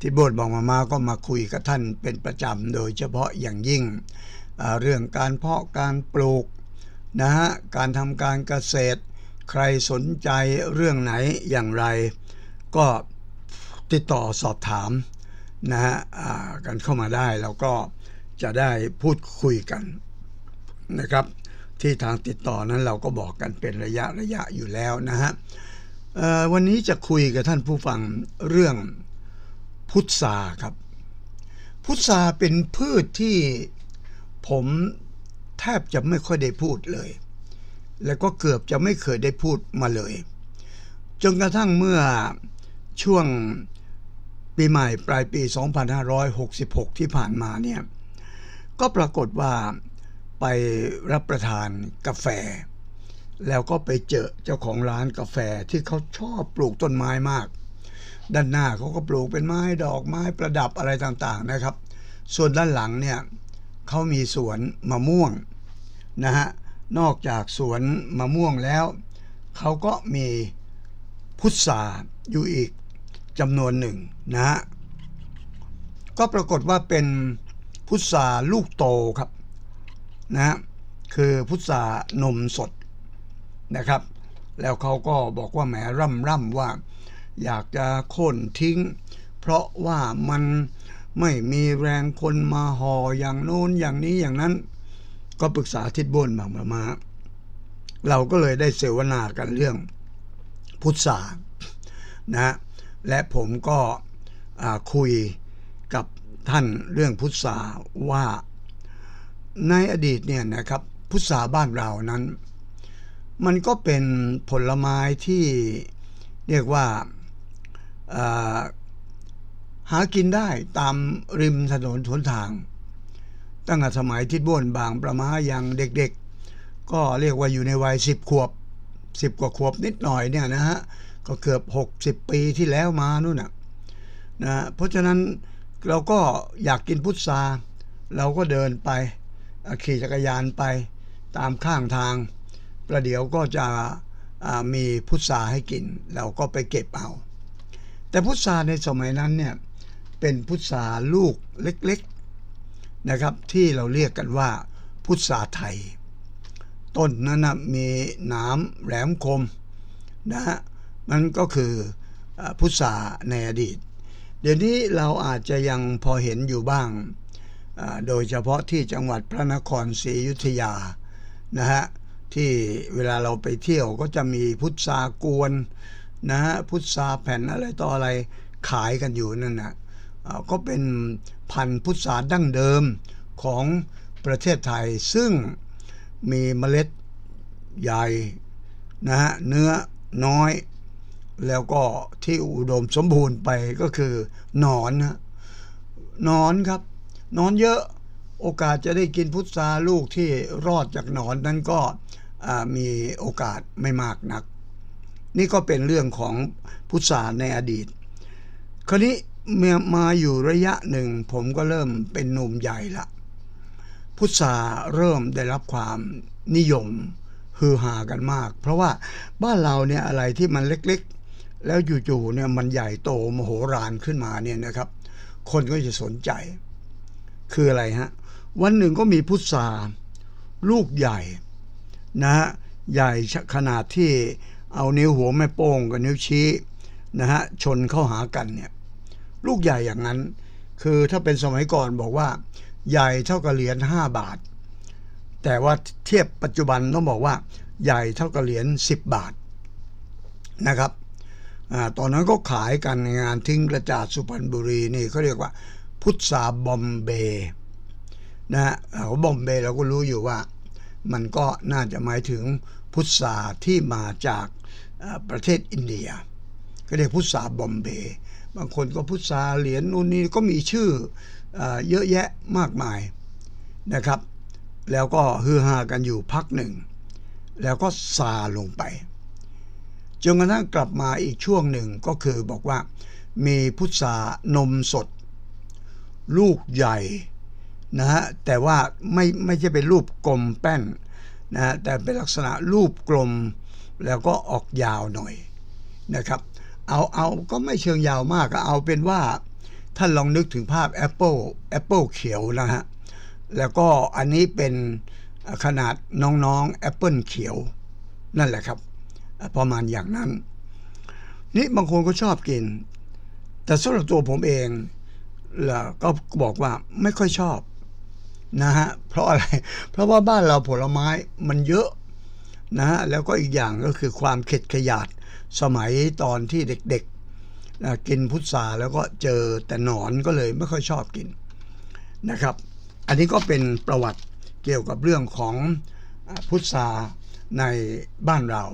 ทิดบ้วนบางประมาก็มาคุยกับท่านเป็นประจำโดยเฉพาะอย่างยิ่งเรื่องการเพาะการปลูกนะฮะการทำการเกษตร ใครสนใจเรื่องไหนอย่างไร ก็ติดต่อสอบถามนะฮะกันเข้ามาได้แล้วก็จะได้พูดคุยกันนะครับ ที่ทางติดต่อนั้นเราก็บอกกันเป็นระยะระยะอยู่แล้วนะฮะวันนี้จะคุยกับท่านผู้ฟังเรื่อง พุทราครับ พุทราเป็นพืชที่ผมแทบจะไม่ค่อยได้พูดเลย แล้วก็เกือบจะไม่เคยได้พูดมาเลย จนกระทั่งเมื่อช่วงปีใหม่ปลายปี 2566 ที่ผ่านมาเนี่ย ก็ปรากฏว่าไปรับประทานกาแฟ แล้วก็ไปเจอเจ้าของร้านกาแฟที่เขาชอบปลูกต้นไม้มาก ด้านหน้าเขาก็ปลูกเป็นไม้ดอกไม้ประดับอะไรต่างๆนะครับ ส่วนด้านหลังเนี่ยเขามีสวนมะม่วงนะฮะนอกจากสวนมะม่วงแล้ว เขาก็มีพุทราอยู่อีกจำนวนหนึ่งนะฮะก็ปรากฏว่าเป็นพุทราลูกโตครับนะฮะคือพุทรานมสดนะครับ แล้วเขาก็บอกว่าแหมร่ำร่ำว่า อยากจะโค่นทิ้ง เพราะว่ามันไม่มีแรงคนมาห่ออย่างโน้นอย่างนี้อย่างนั้น ก็ปรึกษาทิดบนบางประมาเราก็เลยได้เสวนากันเรื่องพุทรานะและผมก็คุยกับท่านเรื่องพุทราว่าในอดีตเนี่ยนะครับพุทราบ้านเรานั้น มันก็เป็นผลไม้ที่เรียกว่า หากินได้ตามริมถนนทนทาง ตั้งแต่สมัยทิดบ้วนบางประมาอย่างเด็กๆ ก็เรียกว่าอยู่ในวัยสิบขวบสิบกว่าขวบนิดหน่อยเนี่ยนะฮะ ก็เกือบ60ปีที่แล้วมานู่นน่ะนะเพราะฉะนั้นเราก็อยากกินพุทราเราก็เดินไปขี่จักรยานไปตามข้างทาง ประเดี๋ยวก็จะมีพุทราให้กิน เราก็ไปเก็บเอา แต่พุทราในสมัยนั้นเนี่ยเป็นพุทราลูกเล็กๆนะครับ ที่เราเรียกกันว่าพุทราไทย ต้นนั้นนะมีหนามแหลมคมนะฮะมันก็คือพุทราในอดีต เดี๋ยวนี้เราอาจจะยังพอเห็นอยู่บ้าง โดยเฉพาะที่จังหวัดพระนครศรีอยุธยานะฮะที่เวลาเราไปเที่ยวก็จะมีพุทรากวน นะฮะพุทราแผ่นอะไรต่ออะไรขายกันอยู่นั่นนะก็เป็นพันธุ์พุทราดั้งเดิมของประเทศไทย ซึ่งมีเมล็ดใหญ่นะฮะเนื้อน้อย แล้วก็ที่อุดมสมบูรณ์ไปก็คือหนอนนะหนอนครับหนอนเยอะโอกาสจะได้กินพุทราลูกที่รอดจากหนอนนั้นก็มีโอกาสไม่มากนัก นี่ก็เป็นเรื่องของพุทราในอดีต คราวนี้เมื่อมาอยู่ระยะหนึ่งผมก็เริ่มเป็นหนุ่มใหญ่ละพุทราเริ่มได้รับความนิยมฮือฮากันมาก เพราะว่าบ้านเราเนี่ยอะไรที่มันเล็กๆ แล้วจู่ๆเนี่ยมันใหญ่โตมโหฬารขึ้นมาเนี่ยนะครับ คนก็จะสนใจ คืออะไรฮะ วันหนึ่งก็มีพุทราลูกใหญ่นะฮะใหญ่ขนาดที่ เอานิ้วหัวแม่โป้งกับนิ้วชี้นะฮะชนเข้าหากันเนี่ยลูกใหญ่อย่างนั้น คือถ้าเป็นสมัยก่อนบอกว่าใหญ่เท่ากับเหรียญ5บาท แต่ว่าเทียบปัจจุบันต้องบอกว่าใหญ่เท่ากับเหรียญ10 บาทนะครับอตอนนั้นก็ขายกันในงานทิ้งกระจาดสุพรรณบุรีนี่เขาเรียกว่า พุทราบอมเบย์นะฮะเขาบอมเบย์เราก็รู้อยู่ว่ามันก็น่าจะหมายถึง พุทราที่มาจากประเทศอินเดีย ก็เรียกพุทราบอมเบย์บางคนก็พุทราเหรียญนู่นนี่ก็มีชื่อเออเยอะแยะมากมายนะครับ แล้วก็ฮือฮากันอยู่พักหนึ่ง แล้วก็ซาลงไปจนกระทั่งกลับมาอีกช่วงหนึ่งก็คือบอกว่ามีพุทรานมสด ลูกใหญ่นะฮะแต่ว่าไม่ไม่ใช่เป็นรูปกลมแป้น นะแต่เป็นลักษณะรูปกลมแล้วก็ออกยาวหน่อยนะครับ เอาเอาก็ไม่เชิงยาวมากก็เอาเป็นว่าท่านลองนึกถึงภาพแอปเปิลแอปเปิลเขียวนะฮะ แล้วก็อันนี้เป็นขนาดน้องๆแอปเปิลเขียว นั่นแหละครับ ประมาณอย่างนั้น นี่บางคนก็ชอบกิน แต่สำหรับตัวผมเองล่ะก็บอกว่าไม่ค่อยชอบ นะฮะเพราะอะไร เพราะว่าบ้านเราผลไม้มันเยอะนะฮะแล้วก็อีกอย่างก็คือความเข็ดขยาดสมัยตอนที่เด็กๆนะกินพุทราแล้วก็เจอแต่หนอนก็เลยไม่ค่อยชอบกินนะครับ อันนี้ก็เป็นประวัติเกี่ยวกับเรื่องของพุทราในบ้านเรา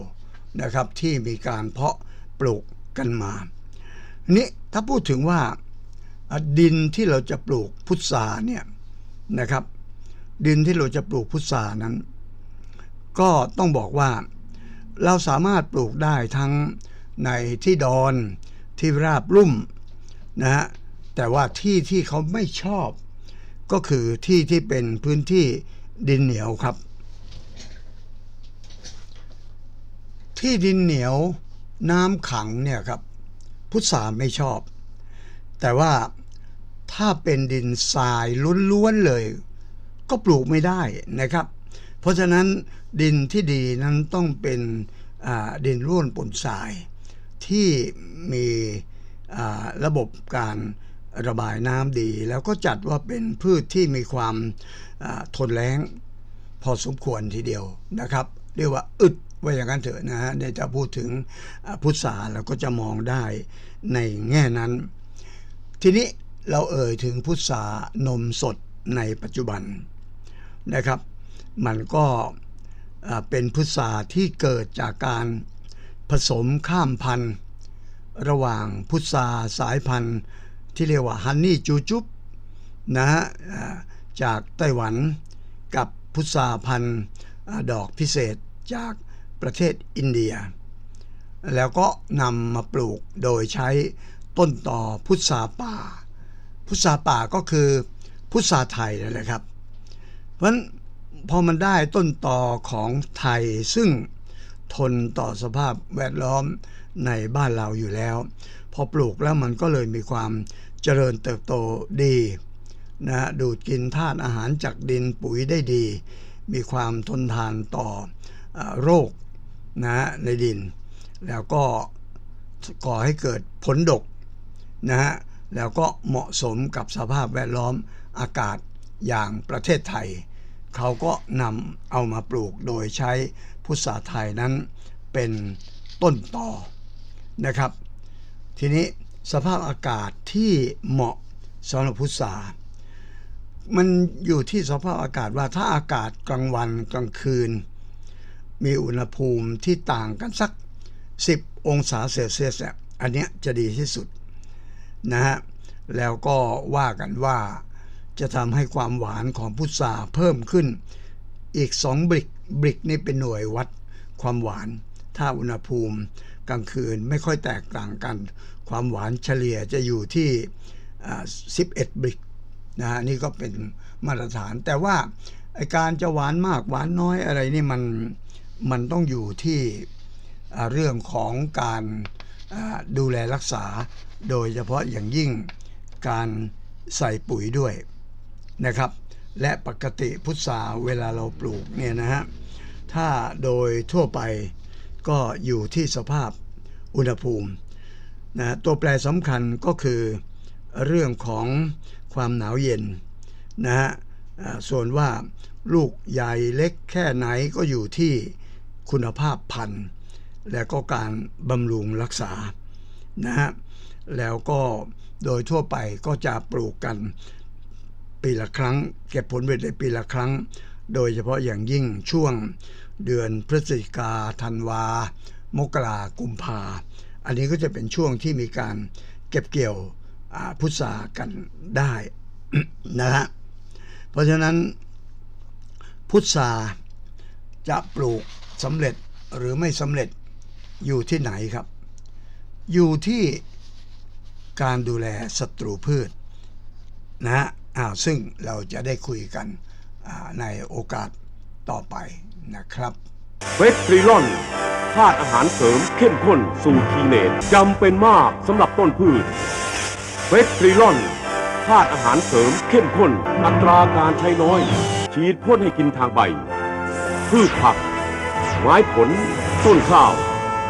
นะครับ ที่มีการเพาะปลูกกันมานี้ถ้าพูดถึงว่าดินที่เราจะปลูกพุทราเนี่ย นะครับ ดินที่เราจะปลูกพุทรานั้น ก็ต้องบอกว่าเราสามารถปลูกได้ทั้งในที่ดอนที่ราบลุ่มนะฮะแต่ว่าที่ที่เขาไม่ชอบ ก็คือที่ที่เป็นพื้นที่ดินเหนียวครับ ที่ดินเหนียวน้ำขังเนี่ยครับ พุทราไม่ชอบ แต่ว่า ถ้าเป็นดินทรายล้วนๆเลย ก็ปลูกไม่ได้นะครับ เพราะฉะนั้นดินที่ดีนั้นต้องเป็นดินร่วนปนทราย ที่มีระบบการระบายน้ำดี แล้วก็จัดว่าเป็นพืชที่มีความทนแล้งพอสมควรทีเดียวนะครับ เรียกว่าอึดไว่าอย่างนั้นเถอะนะฮะเนี่ยจะพูดถึงพุทราเราก็จะมองได้ในแง่นั้น ทีนี้ เราเอ่ยถึงพุทรานมสดในปัจจุบันนะครับ มันก็เป็นพุทราที่เกิดจากการผสมข้ามพันธุ์ ระหว่างพุทราสายพันธุ์ที่เรียกว่าฮันนี่จูจุบนะฮะจากไต้หวันกับพุทราพันธุ์ดอกพิเศษจากประเทศอินเดีย แล้วก็นำมาปลูกโดยใช้ต้นต่อพุทราป่า พุทราป่าก็คือพุทราไทยนั่นแหละครับ เพราะฉะนั้นพอมันได้ต้นต่อของไทยซึ่งทนต่อสภาพแวดล้อมในบ้านเราอยู่แล้ว พอปลูกแล้วมันก็เลยมีความเจริญเติบโตดีนะฮะดูดกินธาตุอาหารจากดินปุ๋ยได้ดี มีความทนทานต่อออโรคนะฮะในดิน แล้วก็ก่อให้เกิดผลดกนะฮะ แล้วก็เหมาะสมกับสภาพแวดล้อมอากาศอย่างประเทศไทย เขาก็นำเอามาปลูกโดยใช้พุทราไทยนั้นเป็นต้นต่อนะครับ ทีนี้สภาพอากาศที่เหมาะสำหรับพุทรามันอยู่ที่สภาพอากาศว่าถ้าอากาศกลางวันกลางคืน มีอุณหภูมิที่ต่างกันสัก 10 องศาเซลเซียสอันเนี้ยจะดีที่สุด นะฮะแล้วก็ว่ากันว่าจะทำให้ความหวานของพุทราเพิ่มขึ้น อีก 2 บริกบริกนี่เป็นหน่วยวัดความหวาน ถ้าอุณหภูมิกลางคืนไม่ค่อยแตกต่างกัน ความหวานเฉลี่ยจะอยู่ที่ 11 บริกนะฮะนี่ก็เป็นมาตรฐาน แต่ว่าไอการจะหวานมากหวานน้อยอะไรนี่มันมันต้องอยู่ที่เรื่องของการ ดูแลรักษา โดยเฉพาะอย่างยิ่งการใส่ปุ๋ยด้วยนะครับ และปกติพุทราเวลาเราปลูกเนี่ยนะฮะถ้าโดยทั่วไปก็อยู่ที่สภาพอุณหภูมินะตัวแปรสำคัญก็คือเรื่องของความหนาวเย็นนะฮะส่วนว่าลูกใหญ่เล็กแค่ไหนก็อยู่ที่คุณภาพพันธุ์ และก็การบำรุงรักษานะฮะแล้วก็โดยทั่วไปก็จะปลูกกันปีละครั้ง เก็บผลผลิตได้ปีละครั้ง โดยเฉพาะอย่างยิ่งช่วงเดือนพฤศจิกาธันวา มกรากุมภาอันนี้ก็จะเป็นช่วงที่มีการเก็บเกี่ยวพุทรากันได้นะฮะเพราะฉะนั้นพุทราจะปลูกสำเร็จหรือไม่สำเร็จ อยู่ที่ไหนครับ อยู่ที่การดูแลศัตรูพืชนะฮะอ้าวซึ่งเราจะได้คุยกันในโอกาสต่อไปนะครับเฟสทริลอนธาตุอาหารเสริมเข้มข้นสูตรคีเนตจำเป็นมากสำหรับต้นพืชเฟสทริลอนธาตุอาหารเสริมเข้มข้น อัตราการใช้น้อย ฉีดพ่นให้กินทางใบ พืชผัก ไม้ผล ต้นข้าว